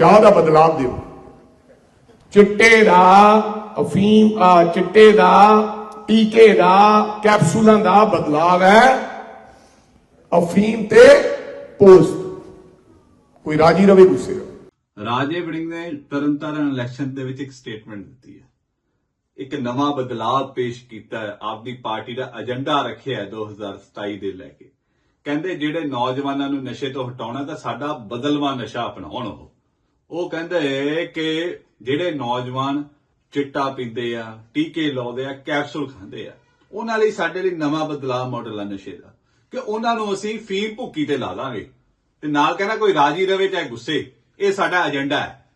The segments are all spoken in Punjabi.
ਚਾਹ ਦਾ ਬਦਲਾਵ ਦਿਓ। ਚਿੱਟੇ ਦਾ ਅਫੀਮ ਚਿੱਟੇ ਦਾ, ਟੀਕੇ ਦਾ, ਕੈਪਸੂਲਾਂ ਦਾ ਬਦਲਾਵ ਹੈ। ਅਫੀਮ ਤੇ ਪੋਸਟ। ਕੋਈ ਰਾਜੀ ਰਵੇ, ਗੁੱਸੇ ਰਾਜੇ ਵੜਿੰਗ ਨੇ ਤਰਨਤਾਰਨ ਇਲੈਕਸ਼ਨ ਦੇ ਵਿੱਚ ਇੱਕ ਸਟੇਟਮੈਂਟ ਦਿੱਤੀ ਹੈ। ਇੱਕ ਨਵਾਂ ਬਦਲਾਅ ਪੇਸ਼ ਕੀਤਾ ਹੈ। ਆਪਦੀ ਪਾਰਟੀ ਦਾ ਏਜੰਡਾ ਰੱਖਿਆ ਹੈ 2027 ਦੇ ਲੈ ਕੇ। ਕਹਿੰਦੇ, ਜਿਹੜੇ ਨੌਜਵਾਨਾਂ ਨੂੰ ਨਸ਼ੇ ਤੋਂ ਹਟਾਉਣਾ ਤਾਂ ਸਾਡਾ ਬਦਲਵਾ ਨਸ਼ਾ ਅਪਣਾਉਣ ਉਹ। ਉਹ ਕਹਿੰਦੇ ਕਿ ਜਿਹੜੇ ਨੌਜਵਾਨ ਚਿੱਟਾ ਪੀਂਦੇ ਆ, ਟੀਕੇ ਲਾਉਂਦੇ ਆ, ਕੈਪਸੂਲ ਖਾਂਦੇ ਆ, ਉਹਨਾਂ ਲਈ ਸਾਡੇ ਲਈ ਨਵਾਂ ਬਦਲਾਅ ਮਾਡਲ ਆ, ਨਸ਼ੇ ਦਾ। ਕਿ ਉਹਨਾਂ ਨੂੰ ਅਸੀਂ ਫੀਮ ਭੁੱਕੀ ਤੇ ਲਾ ਲਾਂਗੇ। ਤੇ ਨਾਲ ਕਹਿੰਦਾ ਕੋਈ ਰਾਜੀ ਰਵੇ ਚਾਹੇ ਗੁੱਸੇ, ਇਹ ਸਾਡਾ ਏਜੰਡਾ ਹੈ।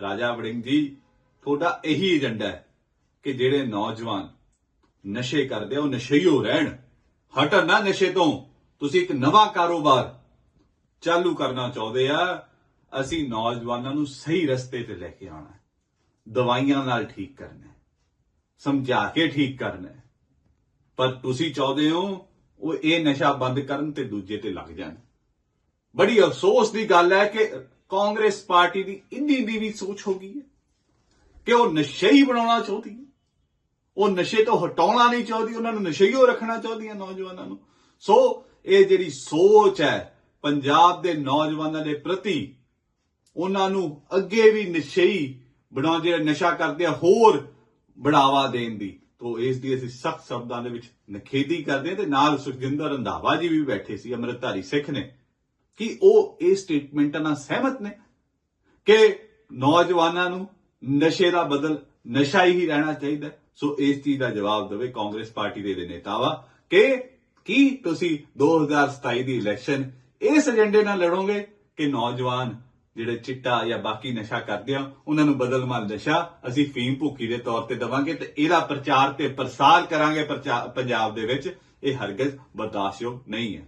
ਰਾਜਾ ਵੜਿੰਗ ਜੀ, ਤੁਹਾਡਾ ਇਹੀ ਏਜੰਡਾ ਹੈ ਕਿ ਜਿਹੜੇ ਨੌਜਵਾਨ ਨਸ਼ੇ ਕਰਦੇ ਆ, ਉਹ ਨਸ਼ਈਓ ਰਹਿਣ। ਹਟਣ ਨਾ ਨਸ਼ੇ ਤੋਂ। ਤੁਸੀਂ ਇੱਕ ਨਵਾਂ ਕਾਰੋਬਾਰ ਚਾਲੂ ਕਰਨਾ ਚਾਹੁੰਦੇ ਆ ਅਸੀਂ ਨੌਜਵਾਨਾਂ ਨੂੰ ਸਹੀ ਰਸਤੇ ਤੇ ਲੈ ਕੇ ਆਉਣਾ ਦਵਾਈਆਂ ਨਾਲ ਠੀਕ ਕਰਨਾ ਸਮਝਾ ਕੇ ਠੀਕ ਕਰਨਾ ਪਰ ਤੁਸੀਂ ਚਾਹੁੰਦੇ ਹੋ ਉਹ ਇਹ ਨਸ਼ਾ ਬੰਦ ਕਰਨ ਤੇ ਦੂਜੇ ਤੇ ਲੱਗ ਜਾਣ। ਬੜੀ ਅਫਸੋਸ ਦੀ ਗੱਲ ਹੈ ਕਿ ਕਾਂਗਰਸ ਪਾਰਟੀ ਦੀ ਇੰਨੀ ਦੀ ਵੀ ਸੋਚ ਹੋ ਗਈ ਹੈ ਕਿ ਉਹ ਨਸ਼ਈ ਬਣਾਉਣਾ ਚਾਹੁੰਦੀ ਹੈ। ਉਹ ਨਸ਼ੇ ਤੋਂ ਹਟਾਉਣਾ ਨਹੀਂ ਚਾਹੁੰਦੀ, ਉਹਨਾਂ ਨੂੰ ਨਸ਼ਈਓ ਰੱਖਣਾ ਚਾਹੁੰਦੀ ਹੈ ਨੌਜਵਾਨਾਂ ਨੂੰ। ਸੋ ਇਹ ਜਿਹੜੀ ਸੋਚ ਹੈ, ਪੰਜਾਬ ਦੇ ਨੌਜਵਾਨਾਂ ਦੇ ਪ੍ਰਤੀ ਉਹਨਾਂ ਨੂੰ ਅੱਗੇ ਵੀ ਨਸ਼ਈ ਬਣਾ ਜਿਹੜੇ ਨਸ਼ਾ ਕਰਦੇ ਆ, ਹੋਰ ਬੜਾਵਾ ਦੇਣ ਦੀ। ਤੋਂ ਇਸ ਦੀ ਅਸੀਂ ਸਖਤ ਸ਼ਬਦਾਂ ਦੇ ਵਿੱਚ ਨਖੇਦੀ ਕਰਦੇ ਹਾਂ ਤੇ ਨਾਲ ਸੁਖਜਿੰਦਰ ਰੰਧਾਵਾ ਜੀ ਵੀ ਬੈਠੇ ਸੀ, ਅੰਮ੍ਰਿਤਧਾਰੀ ਸਿੱਖ ਨੇ। ਕਿ ਉਹ ਇਹ ਸਟੇਟਮੈਂਟਾਂ ਨਾਲ ਸਹਿਮਤ ਨੇ ਕਿ ਨੌਜਵਾਨਾਂ ਨੂੰ ਨਸ਼ੇ ਦਾ ਬਦਲ ਨਸ਼ਾ ਹੀ ਰਹਿਣਾ ਚਾਹੀਦਾ। ਸੋ ਇਸ ਚੀਜ਼ ਦਾ ਜਵਾਬ ਦੇਵੇ ਕਾਂਗਰਸ ਪਾਰਟੀ ਦੇ ਦੇ ਨੇਤਾਵਾ ਕਿ ਕੀ ਤੁਸੀਂ 2027 ਦੀ ਇਲੈਕਸ਼ਨ ਇਸ ਏਜੰਡੇ ਨਾਲ ਲੜੋਗੇ ਕਿ ਨੌਜਵਾਨ ਜਿਹੜੇ ਚਿੱਟਾ ਜਾਂ ਬਾਕੀ ਨਸ਼ਾ ਕਰਦੇ ਆ, ਉਹਨਾਂ ਨੂੰ ਬਦਲਮਾਨ ਨਸ਼ਾ ਅਸੀਂ ਫੀਮ ਭੁੱਕੀ ਦੇ ਤੌਰ ਤੇ ਦਵਾਂਗੇ ਤੇ ਇਹਦਾ ਪ੍ਰਚਾਰ ਤੇ ਪ੍ਰਸਾਰ ਕਰਾਂਗੇ ਪ੍ਰਚਾ- ਪੰਜਾਬ ਦੇ ਵਿੱਚ, ਇਹ ਹਰਗਜ਼ ਬਰਦਾਸ਼ਤਯੋਗ ਨਹੀਂ ਹੈ।